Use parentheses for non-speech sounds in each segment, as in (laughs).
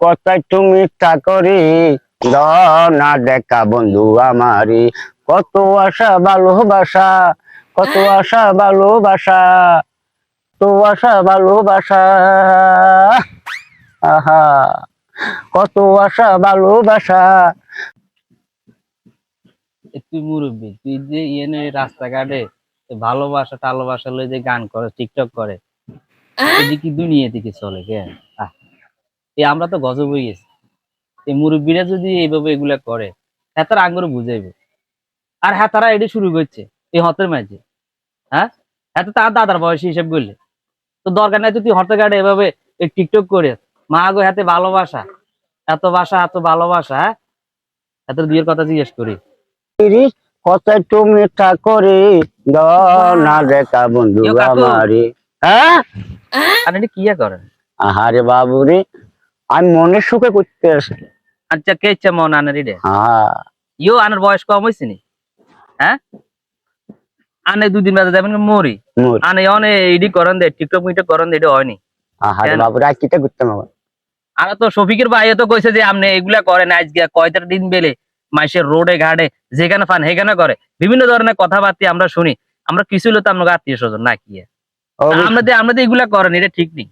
কথায় তুমি চাকরি না দেখা বন্ধু আমারি। কত আশা ভালোবাসা কত আশা ভালোবাসা কত আশা ভালোবাসা। আহা কত আশা ভালোবাসা। এ তুই মুরব্বী তুই যে ইয়ে রাস্তাঘাটে ভালোবাসা টালোবাসা লই যে গান করে টিকটক করে (laughs) এদিকে দুনিয়া দিকে চলে কে? আহ, এ আমরা তো গজব হয়ে গেছি। এই মুরব্বীরা যদি এইভাবে এগুলা করে হ্যাঁ আঙ্গুর বুঝাইবে। আর হ্যাঁ তারা এটি শুরু করছে এই হতের মাঝে। হ্যাঁ? হ্যাঁ তার দাদার বয়সী হিসেব করলে। তো দরকার নাই তো তুই হতে গাড়ে এভাবে এই টিকটক করে। মা গো হাতে ভালোবাসা। এত বাসা এত ভালোবাসা হ্যাঁ? এত দুইয়ের কথা জিজ্ঞেস করি। কথায় তুমি চাকরি না দেখা বন্ধু কেউ হ্যাঁ? আর এটি কিয়া করেন আহারে বাবু রে আমি মনের সুখে করতে আসি। আচ্ছা কে ইচ্ছা মন আনার রে হ্যাঁ। ইও আনার বয়স কম হয়েছে নি? হ্যাঁ? আনে দুদিন বাদে যাবেন মরি? আনে অনে এডি করেন দে টিকটক মিটক করেন দে এটা হয়নি। আর তো শফিকের ভাই তো কইছে যে আপনি এগুলা করেন আজকে কয়টা দিন বেলে মাইসের রোডে ঘাটে যেখানে ফান সেখানে করে। বিভিন্ন ধরনের কথাবার্তা আমরা শুনি। আমরা কিছু হলো তো আপনার আত্মীয় স্বজন না কি আমাদের আমাদের এগুলা করেন এটা ঠিক নেই।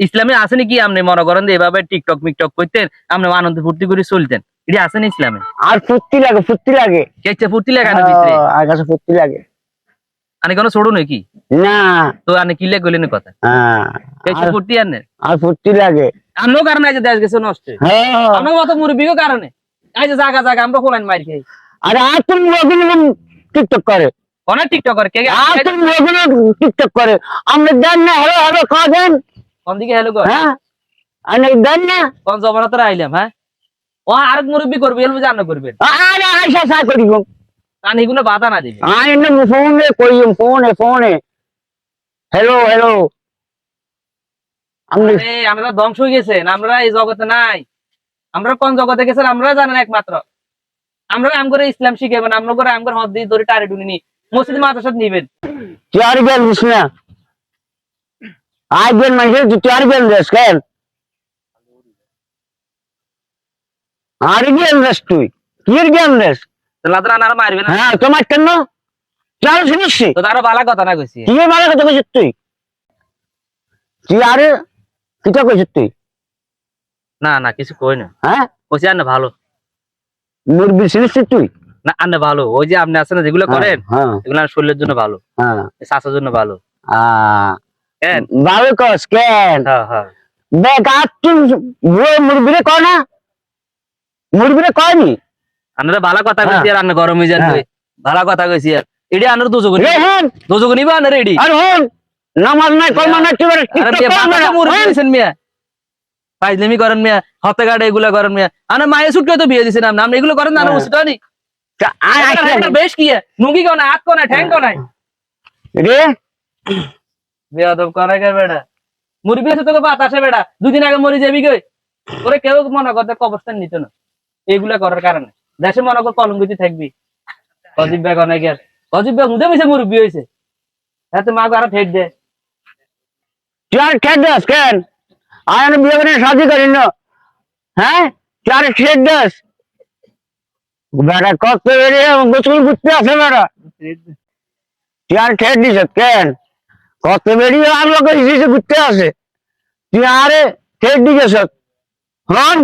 ইসলামে আসেনি কি আপনি? মনে করেন যে এভাবে টিকটক মিকটক করতেন আপনি আনন্দ ফুর্তি করে চলতেন। এটা আসেনি ইসলামে? আর ফুর্তি লাগে ফুর্তি লাগে। কেচ্ছে ফুর্তি লাগানো ভিতরে? ও, আর কাছে ফুর্তি লাগে। আনে কোনো ছোড়ো নাকি? না। তো আনে কিলে গলেন কথা। হ্যাঁ। ফুর্তি আনে? আর ফুর্তি লাগে। কারণে আজ দেশ গেছে নষ্ট। হ্যাঁ। আমার মতো কারণে। আজ জায়গা জায়গা আমরা কোলাইন মার খাই আরে আর তুমি লোকজন টিকটক করে? অনেক টিকটকার কে আর তুমি টিকটক করে? আমরা দেন না হ্যালো হ্যালো খাওয়া কোন দিকে হেলো কর হ্যাঁ আর দেন না। কোন জমানা তোরা আইলাম হ্যাঁ? ও আর মুরব্বী করবে এলবো জানো আরে আইসা সা করি গো। কান বাধা না দিবে। আই না ফোনে ফোনে ফোনে। হ্যালো হ্যালো আমরা আরে আমরা ধ্বংস হয়ে গেছেন আমরা এই জগতে নাই। আমরা কোন জগতে গেছেন আমরা জানেন একমাত্র। আমরা আম করে ইসলাম শিখাবেন আমরা করে আম করে হদ দিয়ে ধরে টারে টুনি নি মসজিদ মাদ্রাসা নিবেন। চার গেল দিস না? আই গেল মানে তুই চার গেল দেশ কেন? আর গেল দেশ তুই? কির লাদরা আনারা মারবে না? হ্যাঁ তোমার কেন চাল শুনিসছি তো তারা বালা কথা না কইছি। কি ভালো কথা কইছিস তুই? তুই আরে কিটা কইছিস তুই? না না কিছু কই না। হ্যাঁ? কইছি আর না ভালো। মুরগি শুনিসছিস তুই? না আর না ভালো। ওই যে আপনি আছেন না যেগুলো করেন হ্যাঁ। এগুলো শরীরের জন্য ভালো। হ্যাঁ। স্বাস্থ্যের জন্য ভালো। আহ, কেন ভালো কস কেন হ্যাঁ হ্যাঁ দেখ আর তুই মুরগিরে কয় না মুরগিরে কয়নি আনারা ভালো কথা হ্যাঁ। কইছি আর আন্না গরম হয়ে যাবে হ্যাঁ। ভালো কথা কইছি আর এডি আনার দুজো রে হন দুজো নিবা আনার এডি আর হন নামাজ নাই কলমা নাই তুই আরে মিয়া বাবা মুরগি দিয়েছেন মিয়া ফাইজলামি করেন মিয়া হতে গাড়ে এগুলা করেন মিয়া আনা মায়ের সুটকে তো বিয়ে দিছেন আপনি আপনি এগুলো করেন না হ্যাঁ। উচিত হয়নি এটা বেশ কি নুঙ্গি কেউ না হাত কেউ না ঠ্যাং কেউ নাই রে বেয়াদব করে গে বেটা মুরগি আছে তোকে বাতাসে বেটা দুদিন আগে মরে যাবি গে ওরে কেউ মনে করতে কবরস্থান নিত না। এগুলা করার কারণে। দেশে মনে কর কলঙ্কিতে থাকবি। অজিব ব্যাগ অনেক আর অজিব ব্যাগ মুদে মিশে মুরব্বী হয়েছে। এত মা আরও ঠেট দেয় তুই আর খেয়ে দাস কেন আর বিয়ে করে শাদি করি না। হ্যাঁ? তুই আর খেয়ে দাস বেটা কত বেড়ে গোসল ঘুরতে আসে বেটা তুই আর খেয়ে দিস কেন কত বেরিয়ে আর লোক ঘুরতে আসে। তুই আরে খেয়ে দিস হন?